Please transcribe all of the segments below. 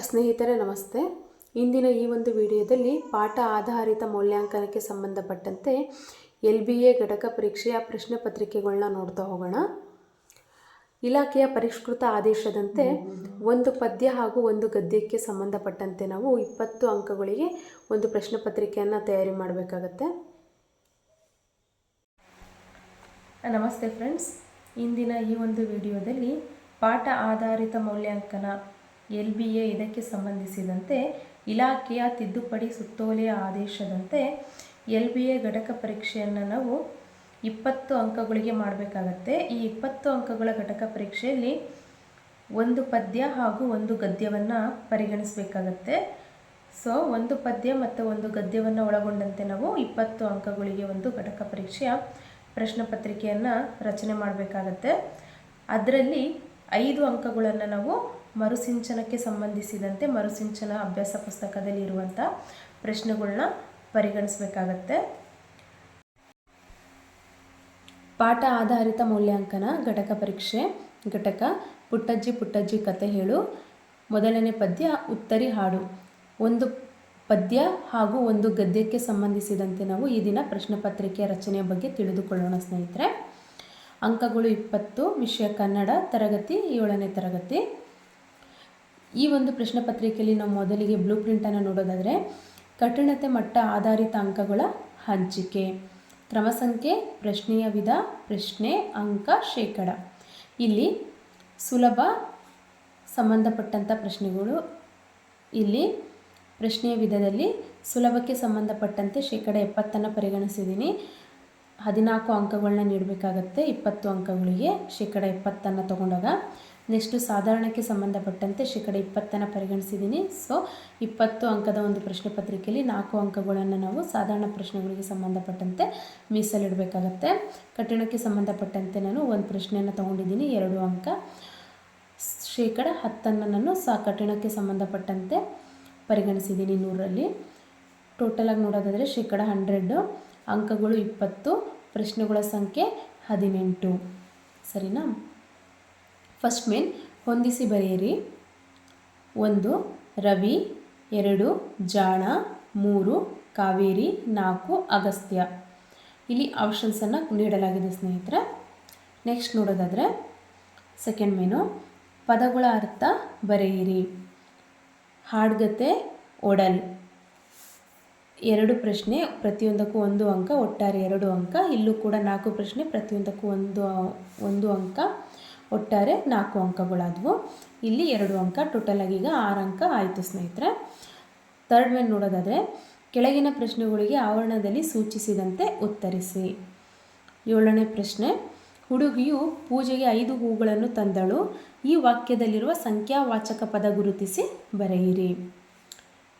ಸ್ನೇಹಿತರೆ, ನಮಸ್ತೆ. ಇಂದಿನ ಈ ಒಂದು ವಿಡಿಯೋದಲ್ಲಿ ಪಾಠ ಆಧಾರಿತ ಮೌಲ್ಯಾಂಕನಕ್ಕೆ ಸಂಬಂಧಪಟ್ಟಂತೆ ಎಲ್ ಬಿ ಎ ಘಟಕ ಪರೀಕ್ಷೆಯ ಪ್ರಶ್ನೆ ಪತ್ರಿಕೆಗಳನ್ನ ನೋಡ್ತಾ ಹೋಗೋಣ. ಇಲಾಖೆಯ ಪರಿಷ್ಕೃತ ಆದೇಶದಂತೆ ಒಂದು ಪದ್ಯ ಹಾಗೂ ಒಂದು ಗದ್ಯಕ್ಕೆ ಸಂಬಂಧಪಟ್ಟಂತೆ ನಾವು ಇಪ್ಪತ್ತು ಅಂಕಗಳಿಗೆ ಒಂದು ಪ್ರಶ್ನೆ ಪತ್ರಿಕೆಯನ್ನು ತಯಾರಿ ಮಾಡಬೇಕಾಗತ್ತೆ. ನಮಸ್ತೆ ಫ್ರೆಂಡ್ಸ್. ಇಂದಿನ ಈ ಒಂದು ವಿಡಿಯೋದಲ್ಲಿ ಪಾಠ ಆಧಾರಿತ ಮೌಲ್ಯಾಂಕನ ಎಲ್ ಬಿ ಎ ಇದಕ್ಕೆ ಸಂಬಂಧಿಸಿದಂತೆ ಇಲಾಖೆಯ ತಿದ್ದುಪಡಿ ಸುತ್ತೋಲೆಯ ಆದೇಶದಂತೆ ಎಲ್ ಬಿ ಎ ಘಟಕ ಪರೀಕ್ಷೆಯನ್ನು ನಾವು ಇಪ್ಪತ್ತು ಅಂಕಗಳಿಗೆ ಮಾಡಬೇಕಾಗತ್ತೆ. ಈ ಇಪ್ಪತ್ತು ಅಂಕಗಳ ಘಟಕ ಪರೀಕ್ಷೆಯಲ್ಲಿ ಒಂದು ಪದ್ಯ ಹಾಗೂ ಒಂದು ಗದ್ಯವನ್ನು ಪರಿಗಣಿಸಬೇಕಾಗತ್ತೆ. ಸೊ, ಒಂದು ಪದ್ಯ ಮತ್ತು ಒಂದು ಗದ್ಯವನ್ನು ಒಳಗೊಂಡಂತೆ ನಾವು ಇಪ್ಪತ್ತು ಅಂಕಗಳಿಗೆ ಒಂದು ಘಟಕ ಪರೀಕ್ಷೆಯ ಪ್ರಶ್ನೆ ಪತ್ರಿಕೆಯನ್ನು ರಚನೆ ಮಾಡಬೇಕಾಗತ್ತೆ. ಅದರಲ್ಲಿ ಐದು ಅಂಕಗಳನ್ನು ನಾವು ಮರುಸಿಂಚನಕ್ಕೆ ಸಂಬಂಧಿಸಿದಂತೆ ಮರುಸಿಂಚನ ಅಭ್ಯಾಸ ಪುಸ್ತಕದಲ್ಲಿ ಇರುವಂಥ ಪ್ರಶ್ನೆಗಳನ್ನ ಪರಿಗಣಿಸಬೇಕಾಗತ್ತೆ. ಪಾಠ ಆಧಾರಿತ ಮೌಲ್ಯಾಂಕನ ಘಟಕ ಪರೀಕ್ಷೆ ಘಟಕ ಪುಟ್ಟಜ್ಜಿ ಪುಟ್ಟಜ್ಜಿ ಕತೆ ಹೇಳು. ಮೊದಲನೇ ಪದ್ಯ ಉತ್ತರಿ ಹಾಡು. ಒಂದು ಪದ್ಯ ಹಾಗೂ ಒಂದು ಗದ್ಯಕ್ಕೆ ಸಂಬಂಧಿಸಿದಂತೆ ನಾವು ಈ ದಿನ ಪ್ರಶ್ನೆ ಪತ್ರಿಕೆಯ ರಚನೆಯ ಬಗ್ಗೆ ತಿಳಿದುಕೊಳ್ಳೋಣ ಸ್ನೇಹಿತರೆ. ಅಂಕಗಳು ಇಪ್ಪತ್ತು, ವಿಷಯ ಕನ್ನಡ, ತರಗತಿ ಏಳನೇ ತರಗತಿ. ಈ ಒಂದು ಪ್ರಶ್ನೆ ಪತ್ರಿಕೆಯಲ್ಲಿ ನಾವು ಮೊದಲಿಗೆ ಬ್ಲೂ ಪ್ರಿಂಟನ್ನು ನೋಡೋದಾದರೆ, ಕಠಿಣತೆ ಮಟ್ಟ ಆಧಾರಿತ ಅಂಕಗಳ ಹಂಚಿಕೆ. ಕ್ರಮ ಸಂಖ್ಯೆ, ಪ್ರಶ್ನೆಯ ವಿಧ, ಪ್ರಶ್ನೆ ಅಂಕ, ಶೇಕಡ. ಇಲ್ಲಿ ಸುಲಭ ಸಂಬಂಧಪಟ್ಟಂಥ ಪ್ರಶ್ನೆಗಳು ಇಲ್ಲಿ ಪ್ರಶ್ನೆಯ ವಿಧದಲ್ಲಿ ಸುಲಭಕ್ಕೆ ಸಂಬಂಧಪಟ್ಟಂತೆ ಶೇಕಡ ಎಪ್ಪತ್ತನ್ನು ಪರಿಗಣಿಸಿದ್ದೀನಿ. ಹದಿನಾಲ್ಕು ಅಂಕಗಳನ್ನ ನೀಡಬೇಕಾಗತ್ತೆ, ಇಪ್ಪತ್ತು ಅಂಕಗಳಿಗೆ ಶೇಕಡ ಎಪ್ಪತ್ತನ್ನು ತಗೊಂಡಾಗ. ನೆಕ್ಸ್ಟು ಸಾಧಾರಣಕ್ಕೆ ಸಂಬಂಧಪಟ್ಟಂತೆ ಶೇಕಡ ಇಪ್ಪತ್ತನ್ನು ಪರಿಗಣಿಸಿದ್ದೀನಿ. ಸೊ ಇಪ್ಪತ್ತು ಅಂಕದ ಒಂದು ಪ್ರಶ್ನೆ ಪತ್ರಿಕೆಯಲ್ಲಿ ನಾಲ್ಕು ಅಂಕಗಳನ್ನು ನಾವು ಸಾಧಾರಣ ಪ್ರಶ್ನೆಗಳಿಗೆ ಸಂಬಂಧಪಟ್ಟಂತೆ ಮೀಸಲಿಡಬೇಕಾಗತ್ತೆ. ಕಠಿಣಕ್ಕೆ ಸಂಬಂಧಪಟ್ಟಂತೆ ನಾನು ಒಂದು ಪ್ರಶ್ನೆಯನ್ನು ತೊಗೊಂಡಿದ್ದೀನಿ, ಎರಡು ಅಂಕ. ಶೇಕಡ ಹತ್ತನ್ನು ನಾನು ಸಾ ಕಠಿಣಕ್ಕೆ ಸಂಬಂಧಪಟ್ಟಂತೆ ಪರಿಗಣಿಸಿದ್ದೀನಿ ನೂರಲ್ಲಿ ಟೋಟಲಾಗಿ ನೋಡೋದಾದರೆ ಶೇಕಡ ಹಂಡ್ರೆಡ್ಡು ಅಂಕಗಳು ಇಪ್ಪತ್ತು, ಪ್ರಶ್ನೆಗಳ ಸಂಖ್ಯೆ ಹದಿನೆಂಟು. ಸರಿನಾ? ಫಸ್ಟ್ ಮೇನ್ ಹೊಂದಿಸಿ ಬರೆಯಿರಿ. ಒಂದು, ರವಿ, ಎರಡು, ಜಾಣ, ಮೂರು, ಕಾವೇರಿ, ನಾಲ್ಕು, ಅಗಸ್ತ್ಯ. ಇಲ್ಲಿ ಆಪ್ಷನ್ಸನ್ನು ನೀಡಲಾಗಿದೆ ಸ್ನೇಹಿತರೆ. ನೆಕ್ಸ್ಟ್ ನೋಡೋದಾದರೆ ಸೆಕೆಂಡ್ ಮೇನು ಪದಗಳ ಅರ್ಥ ಬರೆಯಿರಿ. ಹಾಡ್ಗತೆ, ಒಡಲ್. ಎರಡು ಪ್ರಶ್ನೆ, ಪ್ರತಿಯೊಂದಕ್ಕೂ ಒಂದು ಅಂಕ, ಒಟ್ಟಾರೆ ಎರಡು ಅಂಕ. ಇಲ್ಲೂ ಕೂಡ ನಾಲ್ಕು ಪ್ರಶ್ನೆ, ಪ್ರತಿಯೊಂದಕ್ಕೂ ಒಂದು ಒಂದು ಅಂಕ. ಒಟ್ಟಾರೆ ನಾಲ್ಕು ಅಂಕಗಳಾದವು. ಇಲ್ಲಿ ಎರಡು ಅಂಕ ಟೋಟಲ್ ಆಗಿ ಈಗ ಆರು ಅಂಕ ಆಯಿತು ಸ್ನೇಹಿತರೆ. ತರ್ಡ್ ಮೇಲೆ ನೋಡೋದಾದರೆ, ಕೆಳಗಿನ ಪ್ರಶ್ನೆಗಳಿಗೆ ಆವರಣದಲ್ಲಿ ಸೂಚಿಸಿದಂತೆ ಉತ್ತರಿಸಿ. ಏಳನೇ ಪ್ರಶ್ನೆ, ಹುಡುಗಿಯು ಪೂಜೆಗೆ ಐದು ಹೂಗಳನ್ನು ತಂದಳು. ಈ ವಾಕ್ಯದಲ್ಲಿರುವ ಸಂಖ್ಯಾವಾಚಕ ಪದ ಗುರುತಿಸಿ ಬರೆಯಿರಿ.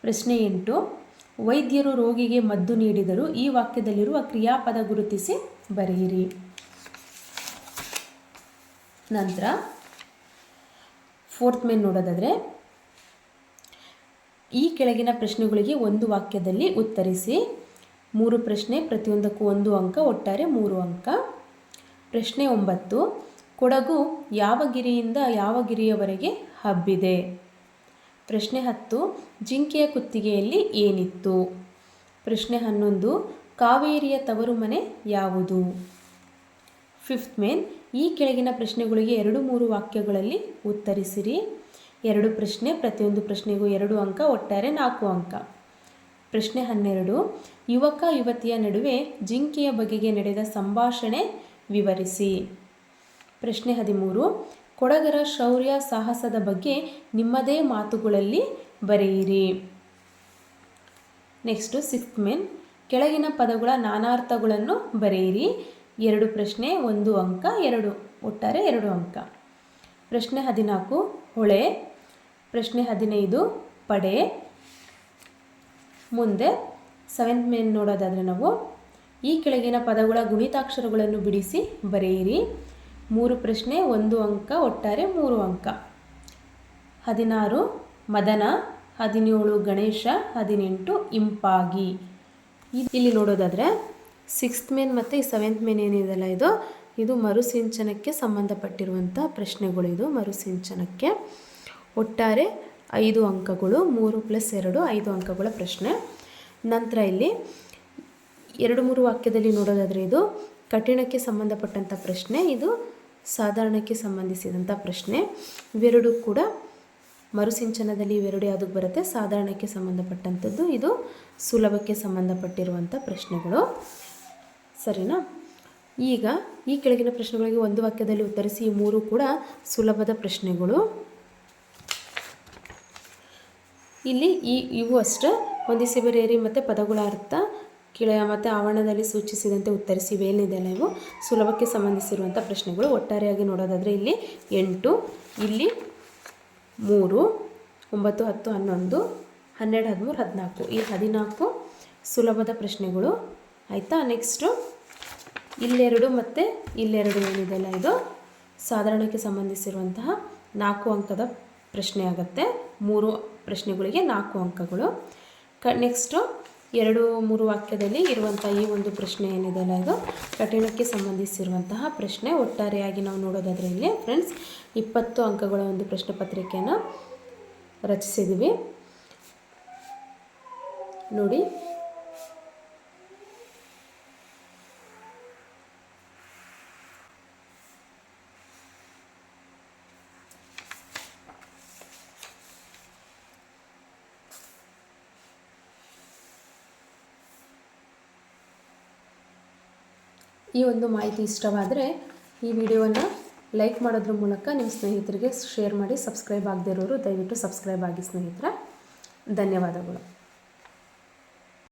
ಪ್ರಶ್ನೆ ಎಂಟು, ವೈದ್ಯರು ರೋಗಿಗೆ ಮದ್ದು ನೀಡಿದರು ಈ ವಾಕ್ಯದಲ್ಲಿರುವ ಕ್ರಿಯಾಪದ ಗುರುತಿಸಿ ಬರೆಯಿರಿ. ನಂತರ ಫೋರ್ತ್ ಮೇನ್ ನೋಡೋದಾದರೆ, ಈ ಕೆಳಗಿನ ಪ್ರಶ್ನೆಗಳಿಗೆ ಒಂದು ವಾಕ್ಯದಲ್ಲಿ ಉತ್ತರಿಸಿ, ಮೂರು ಪ್ರಶ್ನೆ ಪ್ರತಿಯೊಂದಕ್ಕೂ ಒಂದು ಅಂಕ, ಒಟ್ಟಾರೆ ಮೂರು ಅಂಕ. ಪ್ರಶ್ನೆ ಒಂಬತ್ತು, ಕೊಡಗು ಯಾವ ಗಿರಿಯಿಂದ ಯಾವ ಗಿರಿಯವರೆಗೆ ಹಬ್ಬಿದೆ? ಪ್ರಶ್ನೆ ಹತ್ತು, ಜಿಂಕೆಯ ಕುತ್ತಿಗೆಯಲ್ಲಿ ಏನಿತ್ತು? ಪ್ರಶ್ನೆ ಹನ್ನೊಂದು, ಕಾವೇರಿಯ ತವರು ಮನೆ ಯಾವುದು? ಫಿಫ್ತ್ ಮೇನ್ ಈ ಕೆಳಗಿನ ಪ್ರಶ್ನೆಗಳಿಗೆ ಎರಡು ಮೂರು ವಾಕ್ಯಗಳಲ್ಲಿ ಉತ್ತರಿಸಿರಿ. ಎರಡು ಪ್ರಶ್ನೆ, ಪ್ರತಿಯೊಂದು ಪ್ರಶ್ನೆಗೂ ಎರಡು ಅಂಕ, ಒಟ್ಟಾರೆ ನಾಲ್ಕು ಅಂಕ. ಪ್ರಶ್ನೆ ಹನ್ನೆರಡು, ಯುವಕ ಯುವತಿಯ ನಡುವೆ ಜಿಂಕೆಯ ಬಗೆಗೆ ನಡೆದ ಸಂಭಾಷಣೆ ವಿವರಿಸಿ. ಪ್ರಶ್ನೆ ಹದಿಮೂರು, ಕೊಡಗರ ಶೌರ್ಯ ಸಾಹಸದ ಬಗ್ಗೆ ನಿಮ್ಮದೇ ಮಾತುಗಳಲ್ಲಿ ಬರೆಯಿರಿ. ನೆಕ್ಸ್ಟು ಸಿಕ್ಸ್ತ್ ಮೇನ್, ಕೆಳಗಿನ ಪದಗಳ ನಾನಾರ್ಥಗಳನ್ನು ಬರೆಯಿರಿ. ಎರಡು ಪ್ರಶ್ನೆ, ಒಂದು ಅಂಕ, ಎರಡು, ಒಟ್ಟಾರೆ ಎರಡು ಅಂಕ. ಪ್ರಶ್ನೆ ಹದಿನಾಲ್ಕು, ಹೊಳೆ. ಪ್ರಶ್ನೆ ಹದಿನೈದು, ಪಡೆ. ಮುಂದೆ ಸೆವೆಂತ್ ಮೇನ್ ನೋಡೋದಾದರೆ ನಾವು ಈ ಕೆಳಗಿನ ಪದಗಳ ಗುಣಿತಾಕ್ಷರಗಳನ್ನು ಬಿಡಿಸಿ ಬರೆಯಿರಿ. ಮೂರು ಪ್ರಶ್ನೆ, ಒಂದು ಅಂಕ, ಒಟ್ಟಾರೆ ಮೂರು ಅಂಕ. ಹದಿನಾರು, ಮದನ. ಹದಿನೇಳು, ಗಣೇಶ. ಹದಿನೆಂಟು, ಇಂಪಾಗಿ. ಇಲ್ಲಿ ನೋಡೋದಾದರೆ ಸಿಕ್ಸ್ತ್ ಮೇನ್ ಮತ್ತು ಈ ಸೆವೆಂತ್ ಮೇನ್ ಏನಿದೆಯಲ್ಲ ಇದು? ಇದು ಮರುಸಿಂಚನಕ್ಕೆ ಸಂಬಂಧಪಟ್ಟಿರುವಂಥ ಪ್ರಶ್ನೆಗಳು ಇದು, ಮರುಸಿಂಚನಕ್ಕೆ. ಒಟ್ಟಾರೆ ಐದು ಅಂಕಗಳು, ಮೂರು ಪ್ಲಸ್ ಎರಡು, ಐದು ಅಂಕಗಳ ಪ್ರಶ್ನೆ. ನಂತರ ಇಲ್ಲಿ ಎರಡು ಮೂರು ವಾಕ್ಯದಲ್ಲಿ ನೋಡೋದಾದರೆ ಇದು ಕಠಿಣಕ್ಕೆ ಸಂಬಂಧಪಟ್ಟಂಥ ಪ್ರಶ್ನೆ, ಇದು ಸಾಧಾರಣಕ್ಕೆ ಸಂಬಂಧಿಸಿದಂಥ ಪ್ರಶ್ನೆ. ಇವೆರಡು ಕೂಡ ಮರುಸಿಂಚನದಲ್ಲಿ ಇವೆರಡು ಯಾವುದಕ್ಕೆ ಬರುತ್ತೆ? ಸಾಧಾರಣಕ್ಕೆ ಸಂಬಂಧಪಟ್ಟಂಥದ್ದು, ಇದು ಸುಲಭಕ್ಕೆ ಸಂಬಂಧಪಟ್ಟಿರುವಂಥ ಪ್ರಶ್ನೆಗಳು. ಸರಿನಾ? ಈಗ ಈ ಕೆಳಗಿನ ಪ್ರಶ್ನೆಗಳಿಗೆ ಒಂದು ವಾಕ್ಯದಲ್ಲಿ ಉತ್ತರಿಸಿ, ಈ ಮೂರು ಕೂಡ ಸುಲಭದ ಪ್ರಶ್ನೆಗಳು. ಇಲ್ಲಿ ಈ, ಇವು ಅಷ್ಟು. ಹೊಂದಿಸಿ ಬರೆಯರಿ, ಮತ್ತು ಪದಗಳ ಅರ್ಥ ಕೆಳ ಮತ್ತು ಆವರಣದಲ್ಲಿ ಸೂಚಿಸಿದಂತೆ ಉತ್ತರಿಸಿ ಇವೇನಿದೆಯಲ್ಲ ಇವು. ಸುಲಭಕ್ಕೆ ಸಂಬಂಧಿಸಿರುವಂಥ ಪ್ರಶ್ನೆಗಳು ಒಟ್ಟಾರೆಯಾಗಿ ನೋಡೋದಾದರೆ ಇಲ್ಲಿ ಎಂಟು, ಇಲ್ಲಿ ಮೂರು, ಒಂಬತ್ತು, ಹತ್ತು, ಹನ್ನೊಂದು, ಹನ್ನೆರಡು, ಹದಿಮೂರು, ಹದಿನಾಲ್ಕು. ಈ ಹದಿನಾಲ್ಕು ಸುಲಭದ ಪ್ರಶ್ನೆಗಳು. ಆಯಿತಾ? ನೆಕ್ಸ್ಟು ಇಲ್ಲೆರಡು ಮತ್ತು ಇಲ್ಲೆರಡು ಏನಿದೆಯಲ್ಲ ಇದು? ಸಾಧಾರಣಕ್ಕೆ ಸಂಬಂಧಿಸಿರುವಂತಹ ನಾಲ್ಕು ಅಂಕದ ಪ್ರಶ್ನೆ ಆಗುತ್ತೆ. ಮೂರು ಪ್ರಶ್ನೆಗಳಿಗೆ ನಾಲ್ಕು ಅಂಕಗಳು. ಕ ನೆಕ್ಸ್ಟು ಎರಡು ಮೂರು ವಾಕ್ಯದಲ್ಲಿ ಇರುವಂಥ ಈ ಒಂದು ಪ್ರಶ್ನೆ ಏನಿದೆಯಲ್ಲ ಇದು? ಕಠಿಣಕ್ಕೆ ಸಂಬಂಧಿಸಿರುವಂತಹ ಪ್ರಶ್ನೆ. ಒಟ್ಟಾರೆಯಾಗಿ ನಾವು ನೋಡೋದಾದರೆ ಇಲ್ಲಿ ಫ್ರೆಂಡ್ಸ್ ಇಪ್ಪತ್ತು ಅಂಕಗಳ ಒಂದು ಪ್ರಶ್ನೆ ಪತ್ರಿಕೆಯನ್ನು ರಚಿಸಿದ್ದೀವಿ. ನೋಡಿ ಈ ಒಂದು ಮಾಹಿತಿ ಇಷ್ಟವಾದರೆ ಈ ವಿಡಿಯೋವನ್ನು ಲೈಕ್ ಮಾಡೋದ್ರ ಮೂಲಕ ನಿಮ್ಮ ಸ್ನೇಹಿತರಿಗೆ ಶೇರ್ ಮಾಡಿ, ಸಬ್ಸ್ಕ್ರೈಬ್ ಆಗದೇ ಇರೋರು ದಯವಿಟ್ಟು ಸಬ್ಸ್ಕ್ರೈಬ್ ಆಗಿ ಸ್ನೇಹಿತರೆ. ಧನ್ಯವಾದಗಳು.